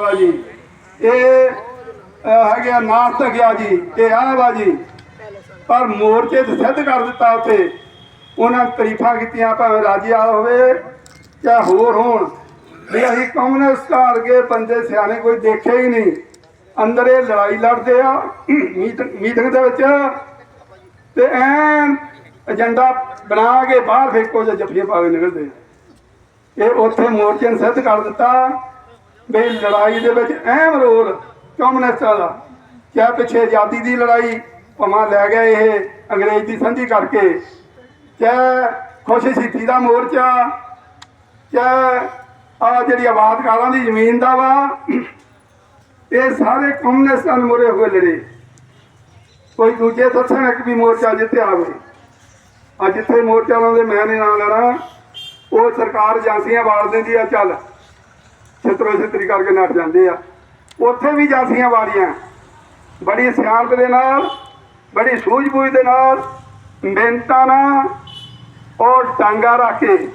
ਵਾ ਜੀ। ਇਹ ਅਹ, ਹੈਗੇ ਗਿਆ ਜੀ ਤੇ ਆਹ ਵਾ ਜੀ। ਪਰ ਮੋਰਚੇ ਤੇ ਸਿੱਧ ਕਰ ਦਿੱਤਾ ਉੱਥੇ। ਉਹਨਾਂ ਨੇ ਕੀਤੀਆਂ ਭਾਵੇਂ ਰਾਜੀ ਵਾਲਾ ਹੋਵੇ ਚਾਹੇ ਹੋਰ ਹੋਣ। ਵੀ ਅਸੀਂ ਕਮਿਊਨਿਸਟ ਵਰਗੇ ਬੰਦੇ ਸਿਆਣੇ ਕੋਈ ਦੇਖੇ ਹੀ ਨਹੀਂ। ਅੰਦਰ ਇਹ ਲੜਾਈ ਲੜਦੇ ਆ ਮੀਟ- ਮੀਟਿੰਗ ਦੇ ਵਿੱਚ। ਤੇ ਐਨ ਏਜੰਡਾ ਬਣਾ ਕੇ ਬਾਹਰ ਫੇਕੋ ਜਾਂ ਜੱਫੀਆਂ ਪਾ ਕੇ ਨਿਕਲਦੇ ਇਹ ਉੱਥੇ ਮੋਰਚੇ ਨੇ ਸਿੱਧ ਕਰ ਦਿੱਤਾ। ਵੀ ਲੜਾਈ ਦੇ ਵਿੱਚ ਅਹਿਮ ਰੋਲ ਕਮਿਊਨਿਸਟਾਂ ਦਾ। ਚਾਹੇ ਪਿੱਛੇ ਆਜ਼ਾਦੀ ਦੀ ਲੜਾਈ, ਭਾਵੇਂ ਲੈ ਗਏ ਇਹ ਅੰਗਰੇਜ਼ ਦੀ ਸੰਧੀ ਕਰਕੇ। ਚਾਹੇ ਖੁਸ਼ੀ ਸਿੱਧੀ ਦਾ ਮੋਰਚਾ। ਚਾਹੇ ਆ ਜਿਹੜੀ ਆਬਾਦਕਾਰਾਂ ਦੀ ਜ਼ਮੀਨ ਦਾ ਵਾ, ਇਹ ਸਾਰੇ ਕਮਿਊਨਿਸਟਾਂ ਨੂੰ ਮੋਰੇ ਹੋਏ ਲੜੇ। ਕੋਈ ਦੂਜੇ ਦੱਸਣ ਇੱਕ ਵੀ ਮੋਰਚਾ ਜਿੱਤੇ ਆਵੇ ਆ ਜਿੱਥੇ ਮੋਰਚਾ ਲਾਉਂਦੇ ਮੈਂ ਨਹੀਂ ਨਾਂ ਲੈਣਾ। ਉਹ ਸਰਕਾਰ ਏਜੰਸੀਆਂ ਵਾਰ ਦਿੰਦੀ ਆ, ਚੱਲ। ਛਿੱਤਰੋ ਛਿੱਤਰੀ ਕਰਕੇ ਨੱਟ ਜਾਂਦੇ ਆ। ਉੱਥੇ ਵੀ ਏਜੰਸੀਆਂ ਵਾਲੀਆਂ। ਬੜੀ ਸਿਆਣਪ ਦੇ ਨਾਲ, ਬੜੀ ਸੂਝ-ਬੂਝ ਦੇ ਨਾਲ, ਮਿਹਨਤਾਂ ਨਾਲ ਔਰ ਟਾਂਗਾ ਰੱਖ ਕੇ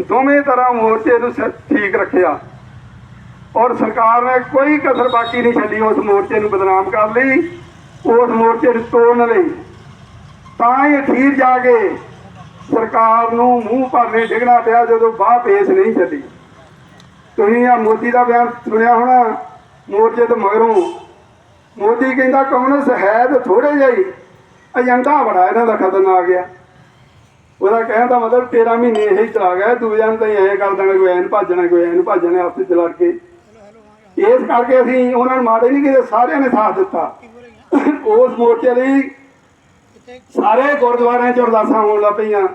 ਦੋਵੇਂ ਤਰ੍ਹਾਂ ਮੋਰਚੇ ਨੂੰ ਸ- ਠੀਕ ਰੱਖਿਆ। ਔਰ ਸਰਕਾਰ ਨੇ ਕੋਈ ਕਸਰ ਬਾਕੀ ਨਹੀਂ ਛੱਡੀ ਉਸ ਮੋਰਚੇ ਨੂੰ ਬਦਨਾਮ ਕਰਨ ਲਈ, ਉਸ ਮੋਰਚੇ ਨੂੰ ਤੋੜਨ ਲਈ। ਤਾਂ ਹੀ ਅਖੀਰ ਜਾ ਕੇ ਸਰਕਾਰ ਨੂੰ ਮੂੰਹ ਭਰਨੇ ਡਿੱਗਣਾ ਪਿਆ ਜਦੋਂ ਬਾਹ ਪੇਸ਼ ਨਹੀਂ ਚੱਲੀ ਤੁਸੀਂ ਆ ਮੋਦੀ ਦਾ ਬਿਆਨ ਸੁਣਿਆ ਹੋਣਾ, ਮੋਰਚੇ ਤੋਂ ਮਗਰੋਂ। ਮੋਦੀ ਕਹਿੰਦਾ ਕਮਿਊਨਿਸਟ ਹੈ ਤੇ ਥੋੜੇ ਜਿਹਾ ਹੀ। ਏਜੰਡਾ ਬੜਾ ਇਹਨਾਂ ਦਾ ਖਤਰਨਾਕ ਆ। ਉਹਦਾ ਕਹਿਣ ਦਾ ਮਤਲਬ 13 ਮਹੀਨੇ ਇਹ ਚਲਾ ਗਿਆ ਦੂਜਿਆਂ ਨੂੰ ਤਾਂ ਐਂ ਕਰ ਦੇਣਾ, ਕੋਈ ਐਨ ਭੱਜਣਾ ਕੋਈ ਐਨ ਭੱਜਣਾ ਆਪਸ ਵਿੱਚ ਲੜ ਕੇ। ਇਸ ਕਰਕੇ ਅਸੀਂ ਉਹਨਾਂ ਨੂੰ ਮਾੜੇ ਨਹੀਂ ਕਿਤੇ, ਸਾਰਿਆਂ ਨੇ ਸਾਥ ਦਿੱਤਾ। ਉਸ ਮੋਰਚੇ ਲਈ ਸਾਰੇ ਗੁਰਦੁਆਰਿਆਂ 'ਚ ਅਰਦਾਸਾਂ ਹੋਣ ਲੱਗ ਪਈਆਂ।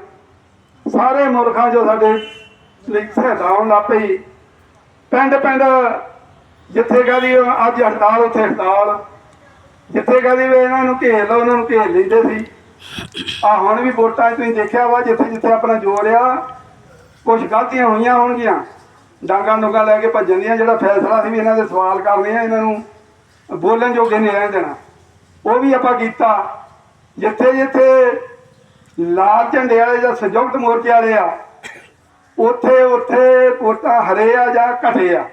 ਸਾਰੇ ਮੁਲਕਾਂ 'ਚੋਂ ਸਾਡੇ ਲਈ ਸਹਾਇਤਾ ਹੋਣ ਲੱਗ ਪਈ। ਪਿੰਡ ਪਿੰਡ ਜਿੱਥੇ ਕਹਦੀ ਅੱਜ ਹੜਤਾਲ, ਉੱਥੇ ਹੜਤਾਲ। ਜਿੱਥੇ ਕਹਦੀ ਵੀ ਇਹਨਾਂ ਨੂੰ ਘੇਰ ਲਓ, ਉਹਨਾਂ ਨੂੰ ਘੇਰ ਲੈਂਦੇ ਸੀ। ਆ ਹੁਣ ਵੀ ਵੋਟਾਂ 'ਚ ਤੁਸੀਂ ਦੇਖਿਆ ਵਾ, ਜਿੱਥੇ ਜਿੱਥੇ ਆਪਣਾ ਜੋਰ ਆ ਕੁਝ ਗਲਤੀਆਂ ਹੋਈਆਂ ਹੋਣਗੀਆਂ। ਡਾਂਗਾ ਡੁੰਗਾ ਲੈ ਕੇ ਭੱਜਣ ਦੀਆਂ ਜਿਹੜਾ ਫੈਸਲਾ ਸੀ ਵੀ ਇਹਨਾਂ ਦੇ ਸਵਾਲ ਕਰਨੇ ਆ, ਇਹਨਾਂ ਨੂੰ ਬੋਲਣ ਜੋਗੇ ਨਹੀਂ ਰਹਿਣ ਦੇਣਾ। ਉਹ ਵੀ ਆਪਾਂ ਕੀਤਾ। ਜਿੱਥੇ ਜਿੱਥੇ ਲਾਲ ਝੰਡੇ ਵਾਲੇ ਜਾਂ ਸੰਯੁਕਤ ਮੋਰਚੇ ਵਾਲੇ ਆ ਉੱਥੇ ਉੱਥੇ ਵੋਟਾਂ ਹਰੇ ਆ ਜਾਂ ਘਟੇ ਆ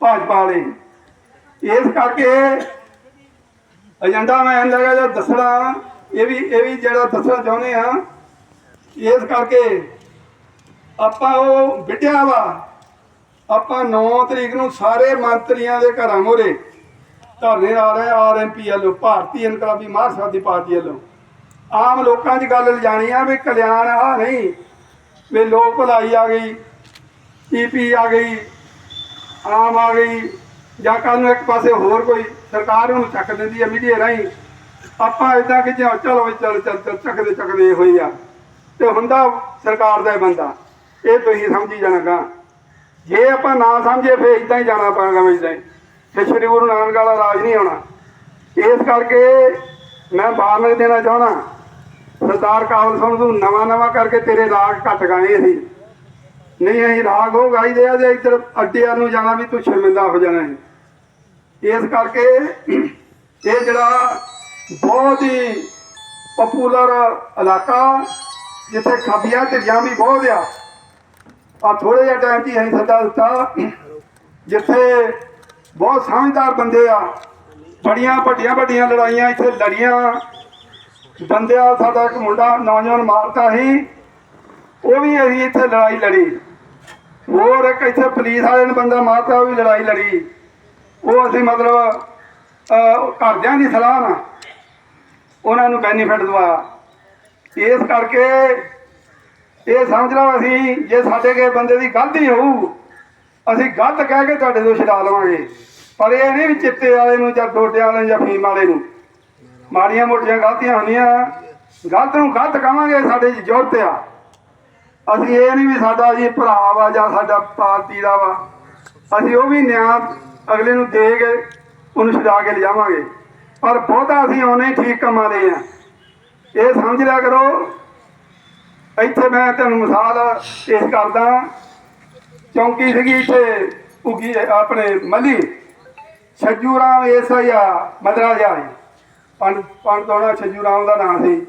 ਭਾਜਪਾ ਵਾਲੇ। ਇਸ ਕਰਕੇ ਏਜੰਡਾ ਮੈਂ ਲੱਗਾ ਜਾਂ ਦੱਸਣਾ, ਇਹ ਵੀ ਇਹ ਵੀ ਜਿਹੜਾ ਦੱਸਣਾ ਚਾਹੁੰਦੇ ਆ ਇਸ ਕਰਕੇ ਆਪਾਂ ਉਹ ਵਿਟਿਆ ਵਾ। ਆਪਾਂ 9 ਤਰੀਕ ਨੂੰ ਸਾਰੇ ਮੰਤਰੀਆਂ ਦੇ ਘਰਾਂ ਮੋਰੇ ਧਰਨੇ ਆ ਰਹੇ ਆਰਐਮਪੀ ਵੱਲੋਂ, ਭਾਰਤੀ ਇਨਕਲਾਬੀ ਮਾਰਕਸਵਾਦੀ ਪਾਰਟੀ ਵੱਲੋਂ। ਆਮ ਲੋਕਾਂ 'ਚ ਗੱਲ ਲਿਜਾਣੀ ਆ ਵੀ ਕਲਿਆਣ ਆ, ਨਹੀਂ। ਵੀ ਲੋਕ ਭਲਾਈ ਆ ਗਈ ਟੀਪੀ ਆ ਗਈ, ਆਮ ਆ ਗਈ, ਜਾਂ ਕੱਲ ਨੂੰ ਇੱਕ ਪਾਸੇ ਹੋਰ ਕੋਈ ਸਰਕਾਰ ਨੂੰ ਚੱਕ ਦਿੰਦੀ ਹੈ ਮੀਡੀਆ ਰਾਹੀਂ, ਆਪਾਂ ਇਦਾਂ ਕਿ ਚਲੋ ਚਲੋ ਚੱਲ ਚੱਲ ਚੱਲ, ਚੱਕਦੇ ਚੱਕਦੇ ਹੋਈ ਆ। ਤੇ ਹੁੰਦਾ ਸਰਕਾਰ ਦਾ ਬੰਦਾ, ਇਹ ਤੁਸੀਂ ਸਮਝੀ ਜਾਣਾਗਾ ਜੇ ਆਪਾਂ ਨਾ ਸਮਝੇ, ਫੇਰ ਇਦਾਂ ਹੀ ਜਾਣਾ ਪਾਂਗਾ ਮੈਂ ਇਦਾਂ ਹੀ। ਤੇ ਸ੍ਰੀ ਗੁਰੂ ਨਾਨਕ ਵਾਲਾ ਰਾਜ ਨਹੀਂ ਆਉਣਾ। ਇਸ ਕਰਕੇ ਮੈਂ ਬਾਰਨਕ ਦੇਣਾ ਚਾਹਣਾ ਸਰਦਾਰ ਕਾਬਲ ਸਿੰਘ ਨੂੰ ਨਵਾਂ ਨਵਾਂ ਕਰਕੇ ਤੇਰੇ ਰਾਗ ਘਟ ਗਏ ਸੀ ਨਹੀਂ, ਅਸੀਂ ਰਾਗ ਹੋ ਗਾਈਦੇ ਆ ਜੇ ਇੱਧਰ ਅੱਡਿਆਂ ਨੂੰ ਜਾਣਾ ਵੀ ਤੂੰ ਸ਼ਰਮਿੰਦਾ ਹੋ ਜਾਣਾ ਹੈ। ਇਸ ਕਰਕੇ ਇਹ ਜਿਹੜਾ ਬਹੁਤ ਹੀ ਪਪੂਲਰ ਇਲਾਕਾ, ਜਿੱਥੇ ਖੱਬੀਆਂ ਢਿੱਲੀਆਂ ਵੀ ਬਹੁਤ ਆ। ਆ ਥੋੜੇ ਜਿਹਾ ਟਾਈਮ 'ਚ ਹੀ ਅਸੀਂ ਸੱਦਾ ਦਿੱਤਾ, ਜਿੱਥੇ ਬਹੁਤ ਸਮਝਦਾਰ ਬੰਦੇ ਆ। ਬੜੀਆਂ ਵੱਡੀਆਂ ਵੱਡੀਆਂ ਲੜਾਈਆਂ, ਇੱਥੇ ਲੜੀਆਂ ਬੰਦਿਆ ਸਾਡਾ ਇੱਕ ਮੁੰਡਾ, ਨੌਜਵਾਨ ਮਾਰਤਾ ਸੀ। ਉਹ ਵੀ ਅਸੀਂ ਇੱਥੇ ਲੜਾਈ ਲੜੀ। ਹੋਰ ਇੱਕ ਇੱਥੇ ਪੁਲਿਸ ਵਾਲੇ ਨੇ ਬੰਦਾ ਮਾਰਤਾ, ਉਹ ਵੀ ਲੜਾਈ ਲੜੀ। ਉਹ ਅਸੀਂ ਮਤਲਬ ਘਰਦਿਆਂ ਦੀ ਸਲਾਹ ਨਾਲ ਉਹਨਾਂ ਨੂੰ ਬੈਨੀਫਿਟ ਦਵਾਇਆ। ਇਸ ਕਰਕੇ ਇਹ ਸਮਝ ਲਓ ਅਸੀਂ, ਜੇ ਸਾਡੇ ਕੇ ਬੰਦੇ ਦੀ ਗਲਤੀ ਹੋਊ, ਅਸੀਂ ਗਲਤ ਕਹਿ ਕੇ ਤੁਹਾਡੇ ਤੋਂ ਛਡਾ ਲਵਾਂਗੇ। ਪਰ ਇਹ ਨਹੀਂ ਵੀ ਚਿੱਟੇ ਵਾਲੇ ਨੂੰ ਜਾਂ ਡੋਟੇ ਵਾਲੇ ਨੂੰ ਜਾਂ ਫੀਮ ਵਾਲੇ ਨੂੰ। ਮਾੜੀਆਂ ਮੋਟੀਆਂ ਗਲਤੀਆਂ ਹੁੰਦੀਆਂ ਗਲਤ ਨੂੰ ਗਲਤ ਕਹਾਂਗੇ, ਸਾਡੇ ਜ਼ੋਰ ਤੇ ਆ। ਅਸੀਂ ਇਹ ਨਹੀਂ ਵੀ ਸਾਡਾ ਜੀ ਭਰਾ ਵਾ ਜਾਂ ਸਾਡਾ ਪਾਰਟੀ ਦਾ ਵਾ। ਅਸੀਂ ਉਹ ਵੀ ਨਿਆਂ ਅਗਲੇ ਨੂੰ ਦੇ ਕੇ ਉਹਨੂੰ ਛਡਾ ਕੇ ਲਿਜਾਵਾਂਗੇ। ਪਰ ਬਹੁਤਾ ਅਸੀਂ ਉਹਨੇ ਠੀਕ ਕੰਮਾਂ ਦੇ ਆ। ਇਹ ਸਮਝ ਲਿਆ ਕਰੋ। ਇੱਥੇ ਮੈਂ ਤੁਹਾਨੂੰ ਮਿਸਾਲ ਪੇਸ਼ ਕਰਦਾ। ਚੌਂਕੀ ਸੀਗੀ ਇੱਥੇ ਉਗੀ, ਆਪਣੇ ਮਲੀ। ਛੱਜੂ ਰਾਮ ਏਸਈਆ ਮਦਰਾ ਜੀ। ਪੰਡ ਪੰਡ ਛੱਜੂ ਰਾਮ ਦਾ ਨਾਮ ਸੀ।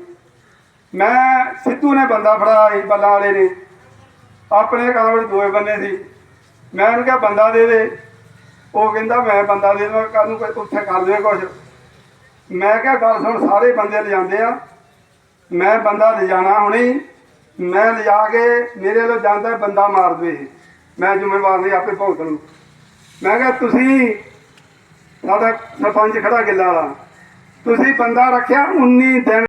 ਮੈਂ ਸਿੱਧੂ ਨੇ ਬੰਦਾ ਫੜਾਇਆ ਸੀ, ਬੱਲਾ ਵਾਲੇ ਨੇ। ਆਪਣੇ ਕੰਮ ਵਿੱਚ ਦੋਏ ਬੰਨੇ ਸੀ। ਮੈਂ ਉਹਨੂੰ ਕਿਹਾ, ਬੰਦਾ ਦੇ ਦੇ। ਉਹ ਕਹਿੰਦਾ, ਮੈਂ ਬੰਦਾ ਦੇ ਦਵਾਂ ਕੱਲ ਨੂੰ ਕੋਈ ਉੱਥੇ ਕਰ ਦੇਵੇ ਕੁਛ। ਮੈਂ ਕਿਹਾ, ਗੱਲ ਸੁਣ, ਸਾਰੇ ਬੰਦੇ ਲਿਜਾਂਦੇ ਆ। ਮੈਂ ਬੰਦਾ ਲਿਜਾਣਾ ਹੁਣੀ। ਮੈਂ ਲਿਜਾ ਕੇ ਮੇਰੇ ਵੱਲੋਂ ਜਾਂਦਾ ਬੰਦਾ ਮਾਰ ਦੇ ਮੈਂ ਜ਼ਿੰਮੇਵਾਰ ਨਹੀਂ, ਆਪੇ ਭੋਗ ਲੂ ਮੈਂ ਕਿਹਾ, ਤੁਸੀਂ ਸਾਡਾ ਸਰਪੰਚ ਖੜਾ ਗਿੱਲਾ ਵਾਲਾ। ਤੁਸੀਂ ਬੰਦਾ ਰੱਖਿਆ 19 ਦਿਨ